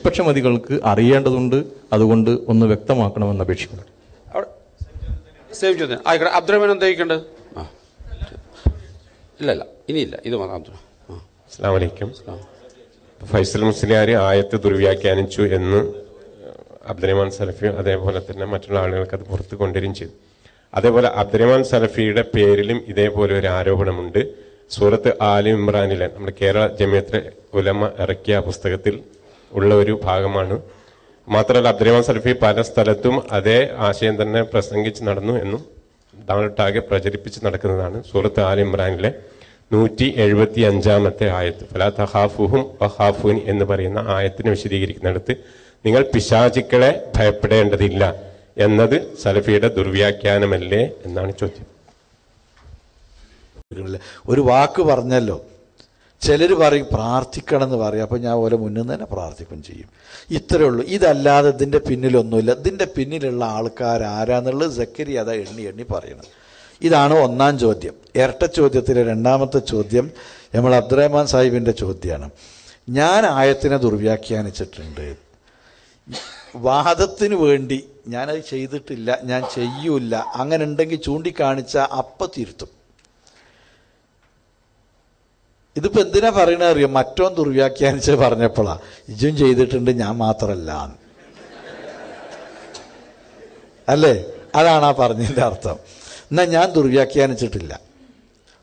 നിഷ്പക്ഷമതികൾക്ക് അറിയേണ്ടതുണ്ട്. അതുകൊണ്ട് ഒന്ന് വ്യക്തമാക്കണമെന്ന് അപേക്ഷിക്കുന്നു. സേവ് ആയിക്കോട്ടെ. അബ്ദുറഹ്മാൻ ആ. ഇല്ല ഇല്ല ഇനിയില്ല. ഇത് മാത്രം അബ്ദുറഹ്മാൻ. ആ. അസ്സാം വലൈക്കും ഫൈസൽ മുസ്ലിയാർ ആയത്ത് ദുർവ്യാഖ്യാനിച്ചു എന്ന് അബ്ദുറഹ്മാൻ സലഫി അതേപോലെ തന്നെ മറ്റുള്ള ആളുകൾക്ക് അത് പുറത്ത് കൊണ്ടുവരികയും ചെയ്തു. അതേപോലെ അബ്ദുറഹ്മാൻ സലഫിയുടെ പേരിലും ഇതേപോലെ ഒരു ആരോപണമുണ്ട്. സൂറത്ത് ആലി ഇമ്രാനിലെ നമ്മുടെ കേരള ജമിയത്തിലെ ഉലമ ഇറക്കിയ പുസ്തകത്തിൽ ഉള്ള ഒരു ഭാഗമാണ്. മാത്രമല്ല അബ്ദുറഹ്മാൻ സലഫി പല സ്ഥലത്തും അതേ ആശയം തന്നെ പ്രസംഗിച്ച് നടന്നു എന്നും താങ്കളൊട്ടാകെ പ്രചരിപ്പിച്ച് നടക്കുന്നതാണ്. സൂറത്ത് ആൽ ഇമ്രാനിലെ നൂറ്റി എഴുപത്തി അഞ്ചാമത്തെ ആയത്ത്. ഫലാ തഹാഫുഹും വഹാഫുൻ എന്ന് പറയുന്ന ആയത്തിനെ വിശദീകരിക്കുന്നിടത്ത് നിങ്ങൾ പിശാചിക്കളെ ഭയപ്പെടേണ്ടതില്ല എന്നത് സലഫിയുടെ ദുർവ്യാഖ്യാനമല്ലേ എന്നാണ് ചോദ്യം. ഒരു വാക്ക് പറഞ്ഞല്ലോ. ചിലർ പറയും പ്രാർത്ഥിക്കണം എന്ന് പറയും. അപ്പോൾ ഞാൻ ഓരോ മുന്നിൽ നിന്ന് തന്നെ പ്രാർത്ഥിക്കും ചെയ്യും. ഇത്രയേ ഉള്ളൂ. ഇതല്ലാതെ ഇതിന്റെ പിന്നിലൊന്നുമില്ല. ഇതിന്റെ പിന്നിലുള്ള ആൾക്കാർ ആരാന്നുള്ളത് സക്കരി അതാ എണ്ണി എണ്ണി പറയണം. ഇതാണ് ഒന്നാം ചോദ്യം. ഇരട്ട ചോദ്യത്തിലെ രണ്ടാമത്തെ ചോദ്യം നമ്മൾ അബ്ദുറഹ്മാൻ സാഹിബിന്റെ ചോദ്യമാണ് ഞാൻ ആയത്തിനെ ദുർവ്യാഖ്യാനിച്ചിട്ടുണ്ട്. വാദത്തിന് വേണ്ടി ഞാനത് ചെയ്തിട്ടില്ല ഞാൻ ചെയ്യൂല അങ്ങനെ ഉണ്ടെങ്കിൽ ചൂണ്ടിക്കാണിച്ച അപ്പം തിരുത്തും. ഇതിപ്പോ എന്തിനാ പറയണ അറിയോ? മറ്റോ ദുർവ്യാഖ്യാനിച്ച് പറഞ്ഞപ്പോഴാ ഇജും ചെയ്തിട്ടുണ്ട് ഞാൻ മാത്രമല്ല അല്ലേ? അതാണ് ആ പറഞ്ഞതിന്റെ അർത്ഥം. എന്നാൽ ഞാൻ ദുർവ്യാഖ്യാനിച്ചിട്ടില്ല.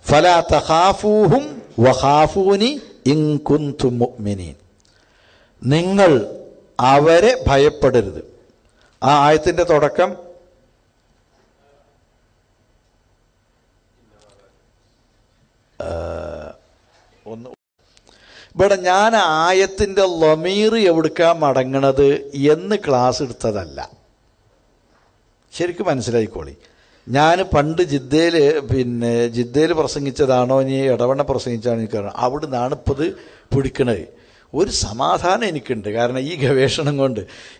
ഫലാ തഹാഫൂഹും വഹാഫൂനി ഇൻകുന്തും മുഅ്മിനീൻ. നിങ്ങൾ അവരെ ഭയപ്പെടരുത്. ആ ആയത്തിന്റെ തുടക്കം ഒന്ന് ഇവിടെ ഞാൻ ആയത്തിന്റെ ലൊമീർ എവിടുക്കാ മടങ്ങണത് എന്ന് ക്ലാസ് എടുത്തതല്ല. ശരിക്കും മനസ്സിലായിക്കോളി. ഞാൻ പണ്ട് ജിദ്ദയിൽ പിന്നെ ജിദ്ദയിൽ പ്രസംഗിച്ചതാണോ ഇനി ഇടവണ്ണ പ്രസംഗിച്ചാണോ പറഞ്ഞത് അവിടെ നിന്നാണ് ഇപ്പോൾ ഇത് പിടിക്കണത്. ഒരു സമാധാനം എനിക്കുണ്ട്. കാരണം ഈ ഗവേഷണം കൊണ്ട്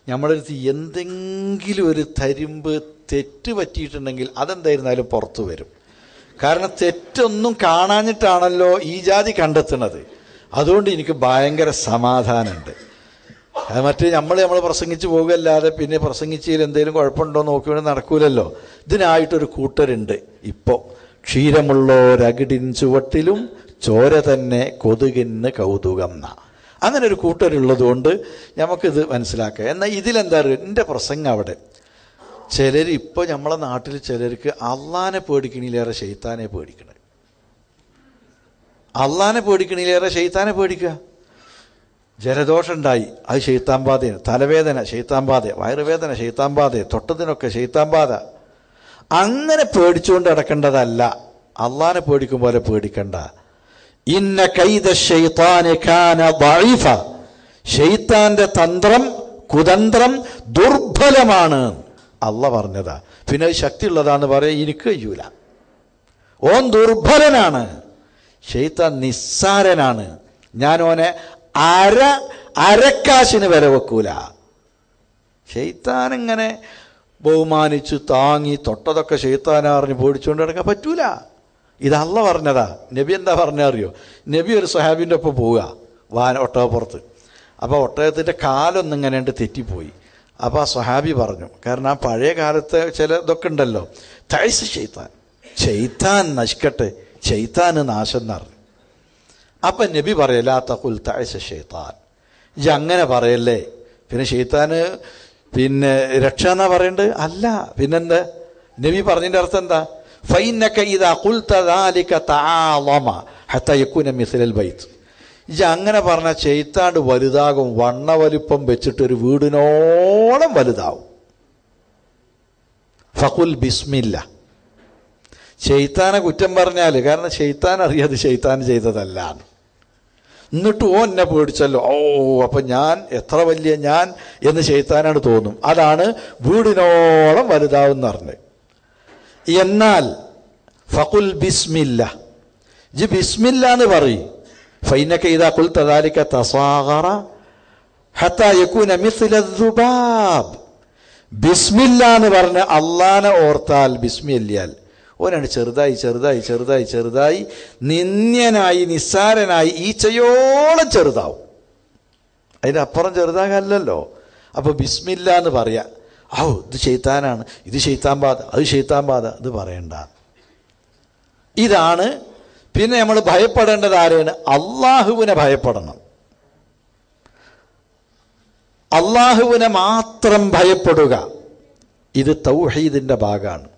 നമ്മളടുത്ത് എന്തെങ്കിലും ഒരു തരിമ്പ് തെറ്റ് പറ്റിയിട്ടുണ്ടെങ്കിൽ അതെന്തായിരുന്നാലും പുറത്തു വരും. കാരണം തെറ്റൊന്നും കാണാഞ്ഞിട്ടാണല്ലോ ഈ ജാതി കണ്ടെത്തുന്നത്. അതുകൊണ്ട് എനിക്ക് ഭയങ്കര സമാധാനമുണ്ട്. അത് മറ്റേ നമ്മൾ നമ്മൾ പ്രസംഗിച്ച് പോകുകയല്ലാതെ പിന്നെ പ്രസംഗിച്ചതിൽ എന്തെങ്കിലും കുഴപ്പമുണ്ടോ നോക്കി വേണമെങ്കിൽ നടക്കൂലല്ലോ. ഇതിനായിട്ടൊരു കൂട്ടരുണ്ട് ഇപ്പോൾ ക്ഷീരമുള്ളോരകിടിൻ ചുവട്ടിലും ചോര തന്നെ കൊതുകിന് കൗതുകം അങ്ങനെ ഒരു കൂട്ടരുള്ളത് കൊണ്ട് നമുക്കിത് മനസ്സിലാക്കാം. എന്നാൽ ഇതിലെന്താ പറയുക എന്റെ പ്രസംഗം അവിടെ. ചിലർ ഇപ്പോൾ നമ്മളെ നാട്ടിൽ ചിലർക്ക് അള്ളാനെ പേടിക്കണിലേറെ ഷെയ്ത്താനെ പേടിക്കണേ. അള്ളാനെ പേടിക്കണിലേറെ ഷെയ്ത്താനെ പേടിക്കുക. ജലദോഷം ഉണ്ടായി അത് ഷെയ്ത്താൻ ബാധയാണ് തലവേദന ഷെയ്ത്താൻ ബാധ വയറുവേദന ഷെയ്ത്താൻ ബാധ തൊട്ടതിനൊക്കെ ഷെയ്ത്താൻ ബാധ അങ്ങനെ പേടിച്ചുകൊണ്ട് നടക്കേണ്ടതല്ല. അള്ളാനെ പേടിക്കും പോലെ പേടിക്കണ്ട. ഇന്ന കൈത ഷെയ്ത്താന് കാന ദഈഫ. ഷെയ്ത്താന്റെ തന്ത്രം കുതന്ത്രം ദുർബലമാണ്. അല്ല പറഞ്ഞതാ. പിന്നെ ശക്തി ശക്തിയുള്ളതാന്ന് പറയാൻ എനിക്ക് കഴിയൂല. ഓൻ ദുർബലനാണ്. ഷെയ്ത്താൻ നിസ്സാരനാണ്. ഞാൻ ഓനെ അര അരക്കാശിന് വില വെക്കൂല. ഷെയ്ത്താൻ ഇങ്ങനെ ബഹുമാനിച്ച് താങ്ങി തൊട്ടതൊക്കെ ഷെയ്ത്താനെ അറിഞ്ഞ് പേടിച്ചുകൊണ്ട് കിടക്കാൻ പറ്റൂല. ഇതല്ല പറഞ്ഞതാ. നബി എന്താ പറഞ്ഞറിയോ നബി ഒരു സഹാബിന്റെ ഒപ്പം പോവുക വാന ഒട്ടകപ്പുറത്ത്. അപ്പോൾ ഒട്ടകത്തിന്റെ കാലൊന്നും ഇങ്ങനെ ഉണ്ട് തെറ്റിപ്പോയി. അപ്പോൾ ആ സ്വഹാബി പറഞ്ഞു കാരണം ആ പഴയ കാലത്തെ ചില ഇതൊക്കെ ഉണ്ടല്ലോ. തൈസ് ചെയ്ത്താൻ ചെയ്ത്താൻ നശിക്കട്ടെ. ചെയ്ത്താന് നാശം എന്ന് പറഞ്ഞു. അപ്പം നബി പറയല്ല തകുൽ തൈസ് ഷെയ്ത്താൻ ഇജ് അങ്ങനെ പറയല്ലേ? പിന്നെ ഷെയ്ത്താന് പിന്നെ രക്ഷ എന്നാ പറയണ്ടത് അല്ല പിന്നെന്താ? നബി പറഞ്ഞതിന്റെ അർത്ഥം എന്താ? ഫൈനക്ക ഇതാ കുൽത്തതാലിക്ക താളമ ഹത്ത യക്കുന മിസിലൽ ബൈത്ത്. ഇജ് അങ്ങനെ പറഞ്ഞ ചെയ്ത്താണ്ട് വലുതാകും വണ്ണ വലിപ്പം വെച്ചിട്ട് ഒരു വീടിനോളം വലുതാവും. ഫകുൽ ബിസ്മില്ല. ഷെയ്ത്താനെ കുറ്റം പറഞ്ഞാൽ കാരണം ഷെയ്ത്താൻ അറിയാതെ ഷെയ്ത്താൻ ചെയ്തതല്ല എന്നിട്ട് ഓ എന്നെ പേടിച്ചല്ലോ. ഓ അപ്പം ഞാൻ എത്ര വലിയ ഞാൻ എന്ന് ഷെയ്ത്താനാണ് തോന്നും. അതാണ് വീടിനോളം വലുതാവെന്ന് പറഞ്ഞത് എന്നാൽ ഫകുൽ ബിസ്മില്ല. ജി ബിസ്മില്ല എന്ന് പറയും. ഫൈനക്ക ഇതാ കുൽ തദാലിക്ക തസാഗറ ഹത്താ മിസ്ല ബിസ്മില്ല എന്ന് പറഞ്ഞ് അള്ളാനെ ഓർത്താൽ ബിസ്മില്ലാൽ ഓനാണ് ചെറുതായി ചെറുതായി ചെറുതായി ചെറുതായി നിന്ദ്യനായി നിസ്സാരനായി ഈച്ചയോളം ചെറുതാവും. അതിന്റെ അപ്പുറം ചെറുതാകല്ലല്ലോ അപ്പോൾ ബിസ്മില്ല എന്ന് പറയാം ഔ ഇത് ചെയ്ത്താനാണ് ഇത് ചെയ്ത്താൻ ബാധ അത് ചെയ്ത്താൻ ബാധ ഇത് പറയണ്ട. ഇതാണ് പിന്നെ നമ്മൾ ഭയപ്പെടേണ്ടത് ആരെയാണ് അള്ളാഹുവിനെ ഭയപ്പെടണം. അള്ളാഹുവിനെ മാത്രം ഭയപ്പെടുക. ഇത് തൗഹീദിന്റെ ഭാഗമാണ്.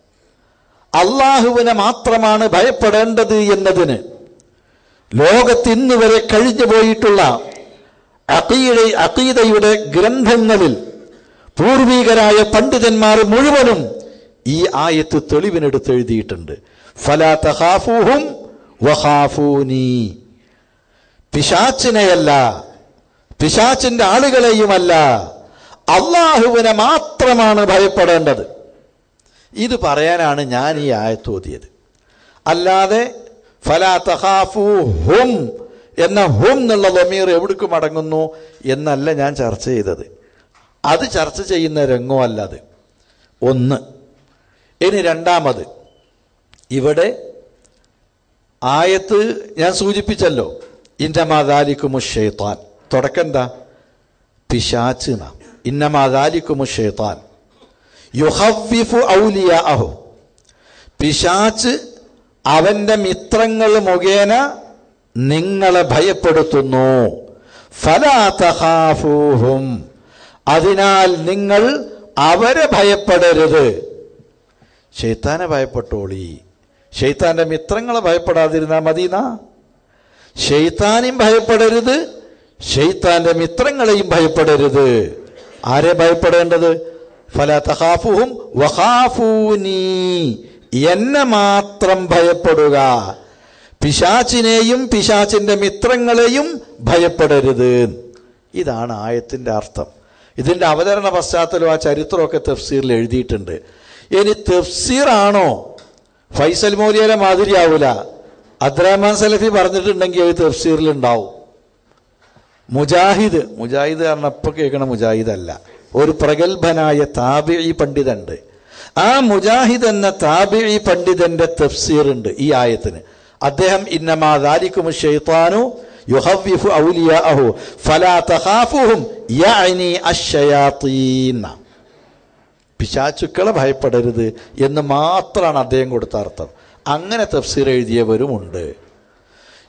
അള്ളാഹുവിനെ മാത്രമാണ് ഭയപ്പെടേണ്ടത് എന്നതിന് ലോകത്തിന്ന് വരെ കഴിഞ്ഞു പോയിട്ടുള്ള അക്കീഴ അഖീദയുടെ ഗ്രന്ഥങ്ങളിൽ പൂർവീകരായ പണ്ഡിതന്മാർ മുഴുവനും ഈ ആയത്ത് തെളിവിനെടുത്ത് എഴുതിയിട്ടുണ്ട്. ഫലാ തഖാഫൂഹും വഹാഫൂനി പിശാച്ചിനെയല്ല പിശാച്ചിന്റെ ആളുകളെയുമല്ല അള്ളാഹുവിനെ മാത്രമാണ് ഭയപ്പെടേണ്ടത്. ഇത് പറയാനാണ് ഞാൻ ഈ ആയത്ത് ഓതിയത്. അല്ലാതെ ഹും എന്ന ഹും എന്നുള്ള ലൊമീർ എവിടേക്ക് മടങ്ങുന്നു എന്നല്ല ഞാൻ ചർച്ച ചെയ്തത്. അത് ചർച്ച ചെയ്യുന്ന രംഗോ അത് ഒന്ന്. ഇനി രണ്ടാമത്. ഇവിടെ ആയത്ത് ഞാൻ സൂചിപ്പിച്ചല്ലോ. ഇന്നമാതാലിക്കുമു ഷെയ്ത്താൻ. തുടക്കം എന്താ? പിശാച്ച് നാം. ഇന്നമാതാലിക്കുമു ഷെയ്ത്താൻ. യുഹവ്വിഫു ഔലിയാഹു പിശാച്ച് അവന്റെ മിത്രങ്ങൾ മുഖേന നിങ്ങളെ ഭയപ്പെടുത്തുന്നു. ഫലാതഹാഫൂഹും അതിനാൽ നിങ്ങൾ അവരെ ഭയപ്പെടരുത്. ഷെയ്ത്താനെ ഭയപ്പെട്ടോളി. ഷെയ്ത്താന്റെ മിത്രങ്ങളെ ഭയപ്പെടാതിരുന്നാൽ മതിന ഷെയ്ത്താനെയും ഭയപ്പെടരുത് ഷെയ്ത്താന്റെ മിത്രങ്ങളെയും ഭയപ്പെടരുത്. ആരെ ഭയപ്പെടേണ്ടത്? ഫല തഹാഫുഹും വഹാഫൂനി എന്നെ മാത്രം ഭയപ്പെടുക. പിശാച്ചിനെയും പിശാചിന്റെ മിത്രങ്ങളെയും ഭയപ്പെടരുത്. ഇതാണ് ആയത്തിന്റെ അർത്ഥം. ഇതിന്റെ അവതരണ പശ്ചാത്തലം ആ ചരിത്രമൊക്കെ തഫ്സീറിൽ എഴുതിയിട്ടുണ്ട്. ഇനി തഫ്സീറാണോ? ഫൈസൽ മോലിയയിലെ മാതിരിയാവില്ല അബ്ദുറഹ്മാൻ സലഫി പറഞ്ഞിട്ടുണ്ടെങ്കിൽ അത് തഫ്സീറിൽ ഉണ്ടാവും. മുജാഹിദ് മുജാഹിദ് കാരണം അപ്പോൾ കേൾക്കണ മുജാഹിദ് അല്ല. ഒരു പ്രഗത്ഭനായ താബിഴി പണ്ഡിതണ്ട് ആ മുജാഹിദ് എന്ന താബിഴി പണ്ഡിതന്റെ തഫ്സീറുണ്ട് ഈ ആയത്തിന്. അദ്ദേഹം ഇന്നമാ ഷെയ്ത്താനു യുഹവ്വിഫു ഔലിയാഅഹു ഫലാ പിശാചുക്കളെ ഭയപ്പെടരുത് എന്ന് മാത്രമാണ് അദ്ദേഹം കൊടുത്ത അർത്ഥം. അങ്ങനെ തഫ്സീർ എഴുതിയവരുമുണ്ട്.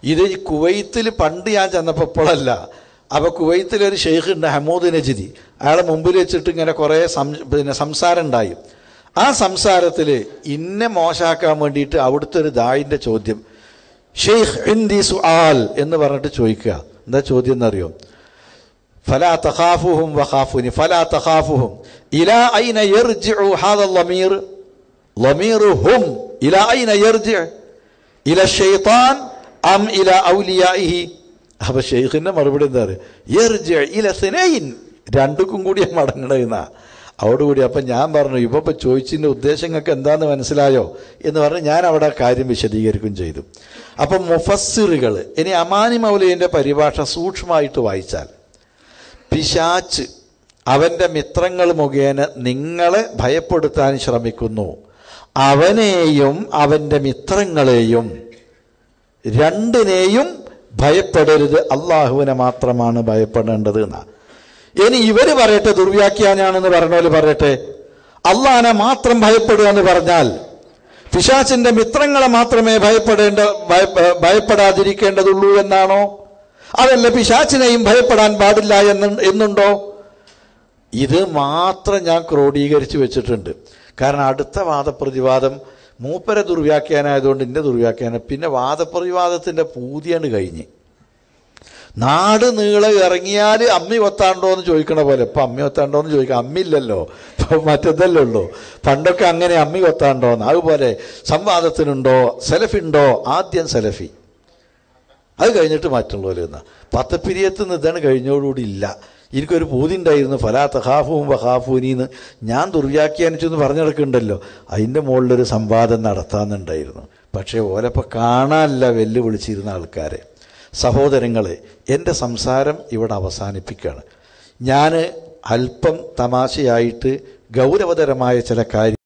ഇത് കുവൈത്തിൽ പണ്ട് ഞാൻ ചെന്നപ്പോൾ ഇപ്പോഴല്ല. അപ്പോൾ കുവൈത്തിലൊരു ഷെയ്ഖ് ഉണ്ട് ഹമൂദ് നജിദി. അയാളെ മുമ്പിൽ വെച്ചിട്ട് ഇങ്ങനെ കുറേ സം പിന്നെ സംസാരം ഉണ്ടായി. ആ സംസാരത്തിൽ ഇന്നെ മോശമാക്കാൻ വേണ്ടിയിട്ട് അവിടുത്തെ ഒരു ദായിന്റെ ചോദ്യം ഷെയ്ഖ് ഇന്ദി സുആൽ എന്ന് പറഞ്ഞിട്ട് ചോദിക്കുക. എന്താ ചോദ്യം എന്നറിയോ? ഫലാ തഹാഫുഹും വഖാഫുനി ഫലാ തഹാഫുഹും ഇലാ ഐന യർജിഉ ഹാദ ലമീർ ഹും ഇലാ ഐന യർജി ഇല ഷൈത്താൻ അം ഇല ഔലിയാഇഹി. അപ്പൊ ഷെയ്ഖിന്റെ മറുപടി എന്താ പറയുക രണ്ടുക്കും കൂടി മടങ്ങണമെന്നാ കൂടി അപ്പം ഞാൻ പറഞ്ഞു ഇപ്പോൾ ഇപ്പോൾ ചോദിച്ചതിന്റെ ഉദ്ദേശങ്ങൾക്ക് എന്താന്ന് മനസ്സിലായോ? എന്ന് പറഞ്ഞ് ഞാൻ അവിടെ കാര്യം വിശദീകരിക്കുകയും ചെയ്തു. അപ്പം മുഫസ്സിറുകൾ ഇനി അമാനി മൗലയുടെ പരിഭാഷ സൂക്ഷ്മമായിട്ട് വായിച്ചാൽ പിശാച്ച് അവന്റെ മിത്രങ്ങൾ മുഖേന നിങ്ങളെ ഭയപ്പെടുത്താൻ ശ്രമിക്കുന്നു. അവനെയും അവന്റെ മിത്രങ്ങളെയും രണ്ടിനെയും ഭയപ്പെടരുത്. അള്ളാഹുവിനെ മാത്രമാണ് ഭയപ്പെടേണ്ടത് എന്നാ. ഇനി ഇവർ പറയട്ടെ ദുർവ്യാഖ്യാനാണെന്ന് പറഞ്ഞവർ പറയട്ടെ. അള്ളാഹനെ മാത്രം ഭയപ്പെടുക എന്ന് പറഞ്ഞാൽ പിശാച്ചിന്റെ മിത്രങ്ങളെ മാത്രമേ ഭയപ്പെടേണ്ട ഭയ- ഭയപ്പെടാതിരിക്കേണ്ടതുള്ളൂ എന്നാണോ? അതല്ല പിശാച്ചിനെയും ഭയപ്പെടാൻ പാടില്ല എന്ന് എന്നുണ്ടോ? ഇത് മാത്രം ഞാൻ ക്രോഡീകരിച്ചു വെച്ചിട്ടുണ്ട്. കാരണം അടുത്ത വാദപ്രതിവാദം മൂപ്പര ദുർവ്യാഖ്യാനായതുകൊണ്ട് എന്റെ ദുർവ്യാഖ്യാനം. പിന്നെ വാദപ്രതിവാദത്തിന്റെ പൂതിയാണ് കഴിഞ്ഞ്. നാട് നീളെ ഇറങ്ങിയാൽ അമ്മി ഒത്താണ്ടോ എന്ന് ചോദിക്കണ പോലെ. ഇപ്പം അമ്മി ഒത്താണ്ടോ എന്ന് ചോദിക്കാം. അമ്മില്ലല്ലോ ഇപ്പം മറ്റേതല്ലേ ഉള്ളൂ. പണ്ടൊക്കെ അങ്ങനെ അമ്മി ഒത്താണ്ടോന്ന് അതുപോലെ സംവാദത്തിനുണ്ടോ? സെലഫിണ്ടോ? ആദ്യം സെലഫി. അത് കഴിഞ്ഞിട്ട് മറ്റുള്ളവർ എന്നാ പത്തപ്പിരിയത്ത് നിന്ന് ഇതാണ് കഴിഞ്ഞോടുകൂടി ഇല്ല. എനിക്കൊരു പൂതി ഉണ്ടായിരുന്നു ഫലാ തഹാഫുവും വഹാഫൂനിന്ന് ഞാൻ ദുർവ്യാഖ്യാനിച്ചു എന്ന് അതിന്റെ മുകളിലൊരു സംവാദം നടത്താമെന്നുണ്ടായിരുന്നു പക്ഷേ ഓലപ്പോൾ കാണാനല്ല വെല്ലുവിളിച്ചിരുന്ന ആൾക്കാരെ. സഹോദരങ്ങളെ എന്റെ സംസാരം ഇവിടെ അവസാനിപ്പിക്കുകയാണ്. ഞാൻ അല്പം തമാശയായിട്ട് ഗൗരവതരമായ ചില കാര്യം